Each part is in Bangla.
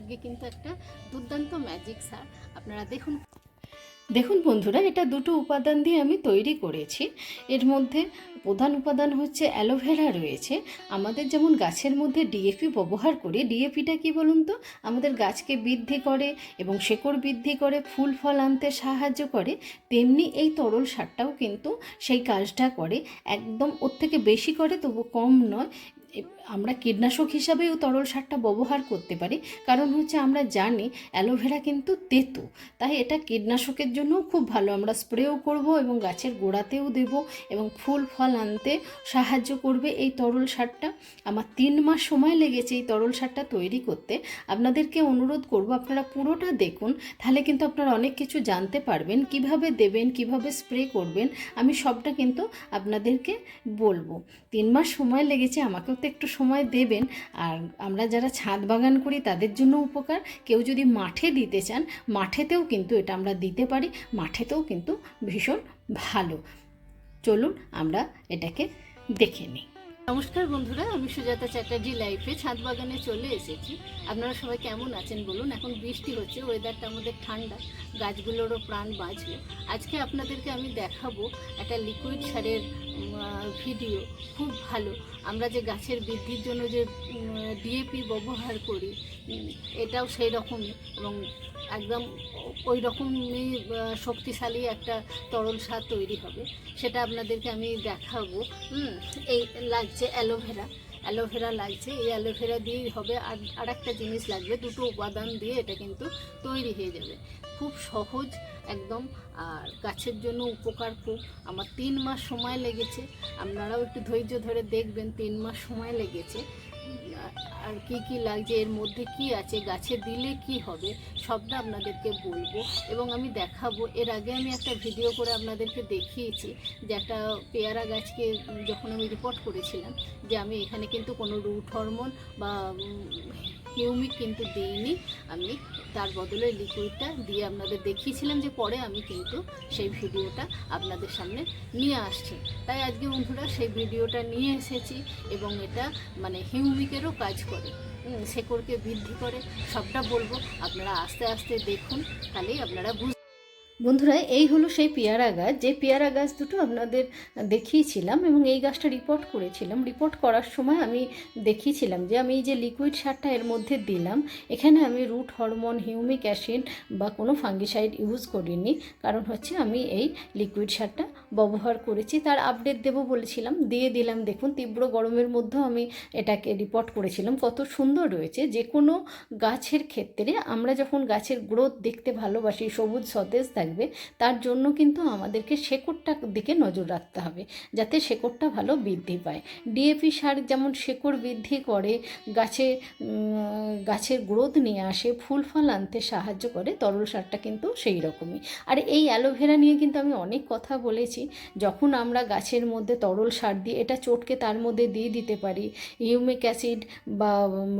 আজকে কিন্তু একটা দুর্দান্ত ম্যাজিক সার আপনারা দেখুন। দেখুন বন্ধুরা, এটা দুটো উপাদান দিয়ে আমি তৈরি করেছি। এর মধ্যে প্রধান উপাদান হচ্ছে অ্যালোভেরা রয়েছে। আমাদের যেমন গাছের মধ্যে ডিএপি ব্যবহার করি ডিএপিটা কি বলুন তো? আমাদের গাছকে বৃদ্ধি করে এবং শেকড় বৃদ্ধি করে, ফুল, ফল আনতে সাহায্য করে, তেমনি এই তরল সারটাও কিন্তু সেই কাজটা করে। একদম ওর থেকে বেশি করে তবু কম নয়। আমরা কীটনাশক হিসাবেও তরল সারটা ব্যবহার করতে পারি। কারণ হচ্ছে আমরা জানি অ্যালোভেরা কিন্তু তেতো। তাই এটা কীটনাশকের জন্যও খুব ভালো। আমরা স্প্রেও করব এবং গাছের গোড়াতেও দেব এবং ফুল, ফল আনতে সাহায্য করবে এই তরল সারটা। আমার তিন মাস সময় লেগেছে এই তরল সারটা তৈরি করতে। আপনাদেরকে অনুরোধ করব, আপনারা পুরোটা দেখুন, তাহলে কিন্তু আপনারা অনেক কিছু জানতে পারবেন। কীভাবে দেবেন, কীভাবে স্প্রে করবেন, আমি সবটা কিন্তু আপনাদেরকে বলব। তিন মাস সময় লেগেছে, আমাকেও তো একটু সময় দেবেন। আর আমরা যারা ছাদ বাগান করি, তাদের জন্য উপকার। কেউ যদি মাঠে দিতে চান, মাঠেতেও কিন্তু এটা আমরা দিতে পারি। মাঠেতেও কিন্তু ভীষণ ভালো। চলুন আমরা এটাকে দেখে নিই। নমস্কার বন্ধুরা, আমি সুজাতা চ্যাটার্জি লাইফে ছাদ বাগানে চলে এসেছি। আপনারা সবাই কেমন আছেন বলুন? এখন বৃষ্টি হচ্ছে ওয়েদারটা আমাদের ঠান্ডা। গাছগুলোরও প্রাণ বাঁচবে আজকে আপনাদেরকে আমি দেখাবো একটা লিকুইড সারের ভিডিও খুব ভালো। আমরা যে গাছের বৃদ্ধির জন্য যে ডিএপি ব্যবহার করি এটাও সেই রকমই এবং একদম ওই রকমই শক্তিশালী একটা তরল সার তৈরি হবে। সেটা আপনাদেরকে আমি দেখাবো। এই লাগছে অ্যালোভেরা। অ্যালোভেরা লাগছে। এই অ্যালোভেরা দিয়েই হবে। আর আর একটা জিনিস লাগবে, দুটো উপাদান দিয়ে এটা কিন্তু তৈরি হয়ে যাবে। খুব সহজ একদম, আর গাছের জন্য উপকার খুব। আমার তিন মাস সময় লেগেছে। আপনারাও একটু ধৈর্য ধরে দেখবেন, তিন মাস সময় লেগেছে। আর- কি কি লাগছে, এর মধ্যে কি আছে, গাছে দিলে কি হবে, সবটা আপনাদেরকে বলব। এবং আমি দেখাবো। এর আগে আমি একটা ভিডিও করে আপনাদেরকে দেখিয়েছি, যে একটা পেয়ারা গাছকে যখন আমি রিপোর্ট করেছিলাম, যে আমি এখানে কিন্তু কোনো রুট হরমোন বা হিউমিক কিন্তু দিইনি। আমি তার বদলে লিকুইডটা দিয়ে আপনাদের দেখিয়েছিলাম যে পরে আমি কিন্তু সেই ভিডিওটা আপনাদের সামনে নিয়ে আসছি। তাই আজকে বন্ধুরা সেই ভিডিওটা নিয়ে এসেছি এবং এটা মানে হিউমিকেরও কাজ করে। শেকড়কে বৃদ্ধি করে। সবটা বলব, আপনারা আস্তে আস্তে দেখুন, তাহলেই আপনারা বুঝ বন্ধুরা, এই হলো সেই পেয়ারা গাছ। যে পেয়ারা গাছ দুটো আপনাদের দেখিয়েছিলাম এবং এই গাছটা রিপোর্ট করেছিলাম। রিপোর্ট করার সময় আমি দেখিয়েছিলাম যে আমি এই যে লিকুইড সারটা এর মধ্যে দিলাম, এখানে আমি রুট হরমোন হিউমিক অ্যাসিড বা কোনো ফাঙ্গিসাইড ইউজ করিনি। কারণ হচ্ছে আমি এই লিকুইড সারটা ব্যবহার করেছি। তার আপডেট দেবো বলেছিলাম, দিয়ে দিলাম। দেখুন, তীব্র গরমের মধ্যেও আমি এটাকে রিপোর্ট করেছিলাম। কত সুন্দর রয়েছে। যে কোনো গাছের ক্ষেত্রে আমরা যখন গাছের গ্রোথ দেখতে ভালোবাসি, সবুজ সতেজ থাকবে তার জন্য কিন্তু আমাদেরকে শেকড়টার দিকে নজর রাখতে হবে, যাতে শেকড়টা ভালো বৃদ্ধি পায়। ডিএপি সার যেমন শেকড় বৃদ্ধি করে, গাছে গাছের গ্রোথ নিয়ে আসে, ফুল ফল আনতে সাহায্য করে, তরল সারটা কিন্তু সেই রকমই। আর এই অ্যালোভেরা নিয়ে কিন্তু আমি অনেক কথা বলেছি, যখন আমরা গাছের মধ্যে তরল সার দিই এটা চটকে তার মধ্যে দিয়ে দিতে পারি, ইউমিক অ্যাসিড বা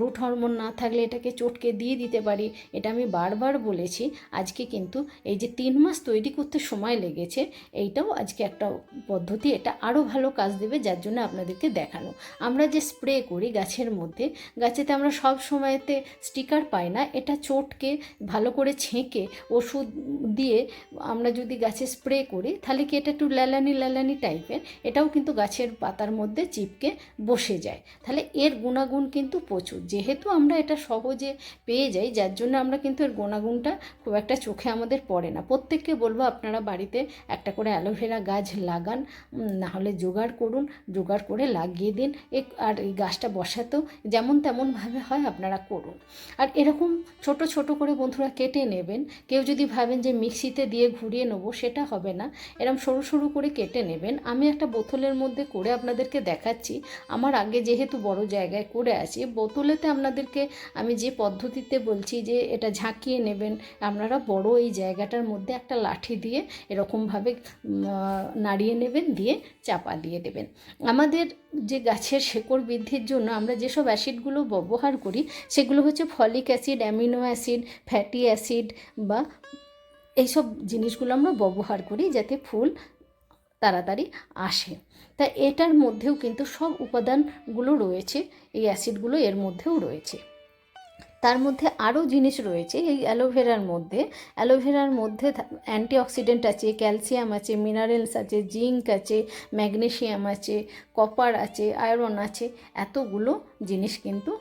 রুট হরমোন না থাকলে এটাকে চটকে দিয়ে দিতে পারি, এটা আমি বারবার বলেছি, আজকে কিন্তু এই যে তিন মাস তৈরি করতে সময় লেগেছে, এইটাও আজকে একটা পদ্ধতি, এটা আরও ভালো কাজ দেবে যার জন্য আপনাদেরকে দেখানো। আমরা যে স্প্রে করি গাছের মধ্যে, গাছেতে আমরা সব সময়তে স্টিকার পাই না, এটা চোটকে, ভালো করে ছেঁকে ওষুধ দিয়ে আমরা যদি গাছে স্প্রে করি, তাহলে কি এটা একটু ল্যালানি ল্যালানি টাইপের? এটাও কিন্তু গাছের পাতার মধ্যে চিপকে বসে যায়। তাহলে এর গুণাগুণ কিন্তু প্রচুর। যেহেতু আমরা এটা সহজে পেয়ে যাই, যার জন্য আমরা কিন্তু এর গুণাগুণটা খুব একটা চোখে আমাদের পড়ে না। প্রত্যেককে বলব আপনারা বাড়িতে একটা করে অ্যালোভেরা গাছ লাগান নাহলে জোগাড় করুন, জোগাড় করে লাগিয়ে দিন আর এই গাছটা বসাতেও যেমন তেমনভাবে হয় আপনারা করুন। আর এরকম ছোট ছোট করে বন্ধুরা কেটে নেবেন, কেউ যদি ভাবেন যে মিক্সিতে দিয়ে ঘুরিয়ে নেব সেটা হবে না এরকম সরু সরু করে কেটে নেবেন। আমি একটা বোতলের মধ্যে করে আপনাদেরকে দেখাচ্ছি, আমার আগে যেহেতু বড় জায়গায় করে আছি, বোতলেতে আপনাদেরকে আমি যে পদ্ধতিতে বলছি যে এটা ঝাঁকিয়ে নেবেন, আপনারা বড় এই জায়গাটার মধ্যে একটা লাঠি দিয়ে এরকমভাবে নাড়িয়ে নেবেন, দিয়ে চাপা দিয়ে দেবেন। আমাদের যে গাছের শেকড় বৃদ্ধির জন্য আমরা যেসব অ্যাসিডগুলো ব্যবহার করি, সেগুলো হচ্ছে folic acid, amino acid, fatty acid বা এইসব জিনিসগুলো আমরা ব্যবহার করি যাতে ফুল তাড়াতাড়ি আসে। তা এটার মধ্যেও কিন্তু সব উপাদানগুলো রয়েছে, এই অ্যাসিডগুলো এর মধ্যেও রয়েছে। তার মধ্যে আরও জিনিস রয়েছে, এই অ্যালোভেরার মধ্যে। অ্যালোভেরার মধ্যে অ্যান্টিঅক্সিডেন্ট আছে, ক্যালসিয়াম আছে, মিনারেলস আছে, জিঙ্ক আছে, ম্যাগনেশিয়াম আছে, কপার আছে, আয়রন আছে, এতগুলো জিনিস কিন্তু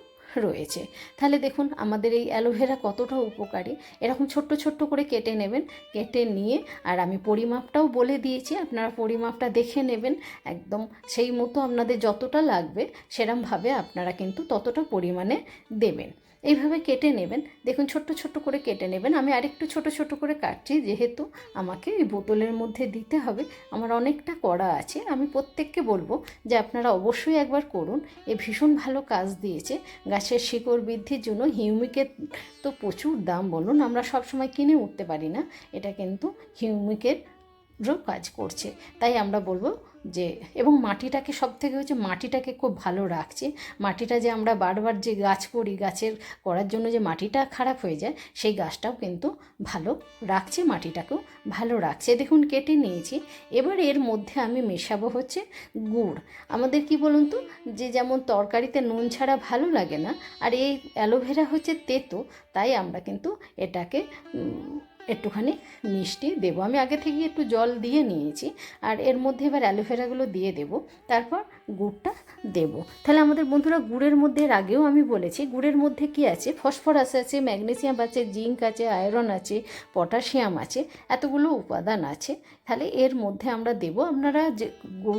রয়েছে। তাহলে দেখুন, আমাদের এই অ্যালোভেরা কতটা উপকারী। এরকম ছোট্ট ছোট্ট করে কেটে নেবেন, কেটে নিয়ে, আর আমি পরিমাপটাও বলে দিয়েছি, আপনারা পরিমাপটা দেখে নেবেন, একদম সেই মতো আপনাদের যতটা লাগবে, সেরমভাবে আপনারা কিন্তু ততটা পরিমাণে দেবেন। এইভাবে কেটে নেবেন। দেখুন, ছোট্ট ছোট্ট করে কেটে নেবেন। আমি আরেকটু ছোট ছোট করে কাটছি, যেহেতু আমাকে এই বোতলের মধ্যে দিতে হবে। আমার অনেকটা করা আছে। আমি প্রত্যেককে বলব যে আপনারা অবশ্যই একবার করুন। এ ভীষণ ভালো কাজ দিয়েছে। গাছের শিকড় বৃদ্ধির জন্য হিউমিকের তো প্রচুর দাম। বলুন, আমরা সবসময় কিনে উঠতে পারি না। এটা কিন্তু হিউমিকের কাজ করছে। তাই আমরা বলব যে, এবং মাটিটাকে সব থেকে হচ্ছে মাটিটাকে খুব ভালো রাখছে। মাটিটা যে আমরা বারবার যে গাছ করি, গাছের করার জন্য যে মাটিটা খারাপ হয়ে যায়, সেই গাছটাও কিন্তু ভালো রাখছে, মাটিটাকেও ভালো রাখছে। দেখুন, কেটে নিয়েছি। এবার এর মধ্যে আমি মেশাবো হচ্ছে গুড়। আমাদের কি বলুন তো, যে যেমন তরকারিতে নুন ছাড়া ভালো লাগে না, আর এই অ্যালোভেরা হচ্ছে তেতো, তাই আমরা কিন্তু এটাকে একটুখানি মিষ্টি দেবো। আমি আগে থেকে একটু জল দিয়ে নিয়েছি, আর এর মধ্যে এবার অ্যালোভেরাগুলো দিয়ে দেবো, তারপর গুড়টা দেবো। তাহলে আমাদের বন্ধুরা গুড়ের মধ্যে, এর আগেও আমি বলেছি, গুড়ের মধ্যে কি আছে? ফসফরাস আছে, ম্যাগনেসিয়াম আছে, জিঙ্ক আছে, আয়রন আছে, পটাশিয়াম আছে, এতগুলো উপাদান আছে। তাহলে এর মধ্যে আমরা দেব, আপনারা যে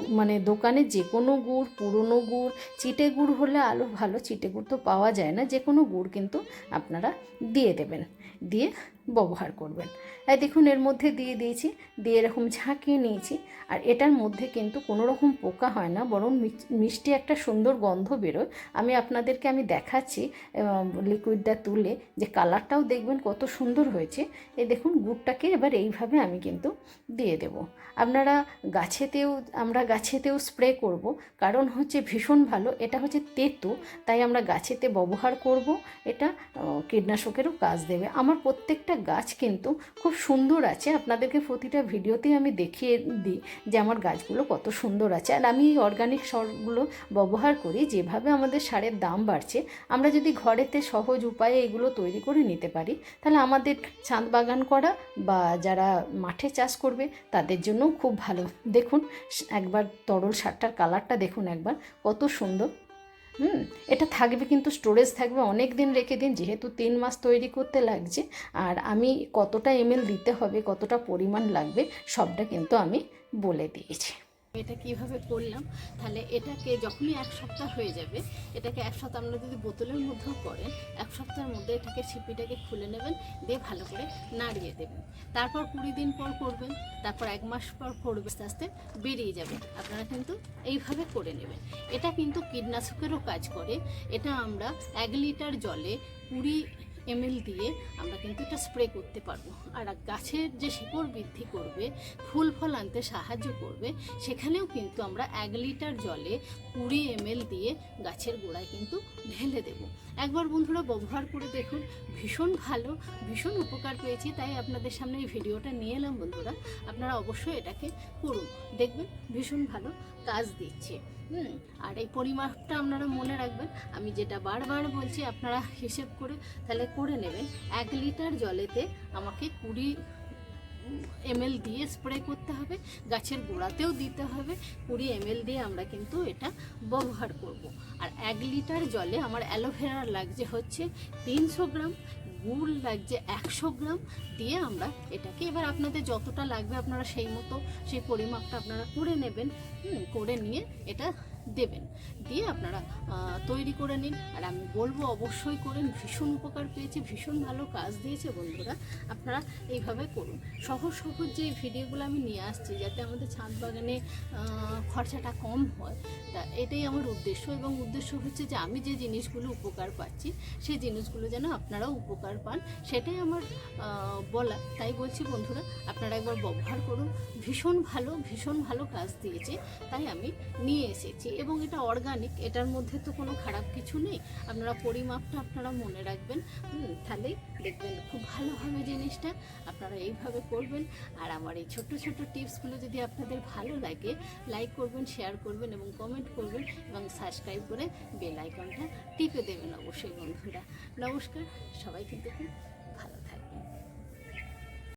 মানে দোকানে যে কোনো গুড়, পুরনো গুড়, চিটে গুড় হলে আলো ভালো, চিটে গুড় তো পাওয়া যায় না যে কোনো গুড় কিন্তু আপনারা দিয়ে দেবেন। দিয়ে ব্যবহার করবেন। এই দেখুন, এর মধ্যে দিয়ে দিয়েছি, দিয়ে এরকম ঝাঁকিয়ে নিয়েছি। আর এটার মধ্যে কিন্তু কোনো রকম পোকা হয় না, বরং মিষ্টি একটা সুন্দর গন্ধ বেরোয়। আমি আপনাদেরকে আমি দেখাচ্ছি লিকুইডটা তুলে, যে কালারটাও দেখবেন কত সুন্দর হয়েছে। এই দেখুন, গুড়টাকে এবার এইভাবে আমি কিন্তু দিয়ে দেব। আপনারা গাছেতেও, আমরা গাছেতেও স্প্রে করব। কারণ হচ্ছে ভীষণ ভালো, এটা হচ্ছে তেতো, তাই আমরা গাছেতে ব্যবহার করব। এটা কীটনাশকেরও কাজ দেবে। আমার প্রত্যেকটা গাছ কিন্তু খুব সুন্দর আছে। আপনাদেরকে প্রতিটা ভিডিওতেই আমি দেখিয়ে দিই যে আমার গাছগুলো কত সুন্দর আছে। আর আমি এই অর্গানিক সারগুলো ব্যবহার করি, যেভাবে আমাদের সারের দাম বাড়ছে, আমরা যদি ঘরেতে সহজ উপায়ে এগুলো তৈরি করে নিতে পারি, তাহলে আমাদের ছাদ বাগান করা বা যারা মাঠে চাষ করবে, তাদের জন্যও খুব ভালো। দেখুন, একবার তরল সারটার কালারটা দেখুন একবার, কত সুন্দর। হুম, এটা থাকবে কিন্তু স্টোরেজ থাকবে অনেক দিন রেখে দিন, যেহেতু তিন মাস তৈরি করতে লাগছে। আর আমি কতটা এমএল দিতে হবে, কতটা পরিমাণ লাগবে, সবটা কিন্তু আমি বলে দিয়েছি। এটা কীভাবে করলাম? তাহলে এটাকে যখনই এক সপ্তাহ হয়ে যাবে, এটাকে এক সপ্তাহ আপনারা যদি বোতলের মধ্যেও করেন, এক সপ্তাহের মধ্যে এটাকে ছিপিটাকে খুলে নেবেন, দিয়ে ভালো করে নাড়িয়ে দেবেন। তারপর কুড়ি দিন পর করবেন, তারপর এক মাস পর করবে আস্তে আস্তে বেরিয়ে যাবে। আপনারা কিন্তু এইভাবে করে নেবেন। এটা কিন্তু কীটনাশকেরও কাজ করে। এটা আমরা এক লিটার জলে কুড়ি এমএল দিয়ে আমরা কিন্তু এটা স্প্রে করতে পারব। আর গাছের যে শিকড় বৃদ্ধি করবে, ফুল ফল আনতে সাহায্য করবে, সেখানেও কিন্তু আমরা এক লিটার জলে কুড়ি এমএল দিয়ে গাছের গোড়ায় কিন্তু ঢেলে দেব। একবার বন্ধুরা ব্যবহার করে দেখুন। ভীষণ ভালো, ভীষণ উপকার পেয়েছি, তাই আপনাদের সামনে এই ভিডিওটা নিয়ে এলাম বন্ধুরা। আপনারা অবশ্যই এটাকে করুন। দেখবেন ভীষণ ভালো কাজ দিচ্ছে। হুম, আর এই পরিমাপটা আপনারা মনে রাখবেন। আমি যেটা বারবার বলছি, আপনারা হিসেব করে তাহলে করে নেবেন। এক লিটার জলেতে আমাকে কুড়ি এমএল দিয়ে স্প্রে করতে হবে, গাছের গোড়াতেও দিতে হবে কুড়ি এমএল দিয়ে আমরা কিন্তু এটা ব্যবহার করব। আর এক লিটার জলে আমার অ্যালোভেরা লাগছে হচ্ছে তিনশো গ্রাম, গুড় লাগছে একশো গ্রাম, দিয়ে আমরা এটাকে এবার আপনাদের যতটা লাগবে আপনারা সেই মতো সেই পরিমাপটা আপনারা করে নেবেন করে নিয়ে এটা দেবেন। দিয়ে আপনারা তৈরি করে নিন। আর আমি বলব অবশ্যই করেন। ভীষণ উপকার পেয়েছে, ভীষণ ভালো কাজ দিয়েছে বন্ধুরা। আপনারা এইভাবে করুন। সহজ সহজ যে ভিডিওগুলো আমি নিয়ে আসছি, যাতে আমাদের ছাদ বাগানে খরচাটা কম হয়, তা এটাই আমার উদ্দেশ্য। এবং উদ্দেশ্য হচ্ছে যে আমি যে জিনিসগুলো উপকার পাচ্ছি, সেই জিনিসগুলো যেন আপনারাও উপকার পান। সেটাই আমার বলা। তাই বলছি বন্ধুরা, আপনারা একবার ব্যবহার করুন। ভীষণ ভালো ভীষণ ভালো কাজ দিয়েছে। তাই আমি নিয়ে এসেছি। এবং এটা অর্গানিক এটার মধ্যে তো কোনো খারাপ কিছু নেই। আপনারা পরিমাপটা আপনারা মনে রাখবেন। হুম, তাহলেই দেখবেন খুব ভালো হবে জিনিসটা। আপনারা এইভাবে করবেন। আর আমার এই ছোট্ট ছোট্ট টিপসগুলো যদি আপনাদের ভালো লাগে লাইক করবেন শেয়ার করবেন এবং কমেন্ট করবেন এবং সাবস্ক্রাইব করে বেল আইকনটা টিপে দেবেন অবশ্যই বন্ধুরা। নমস্কার সবাই কিন্তু খুব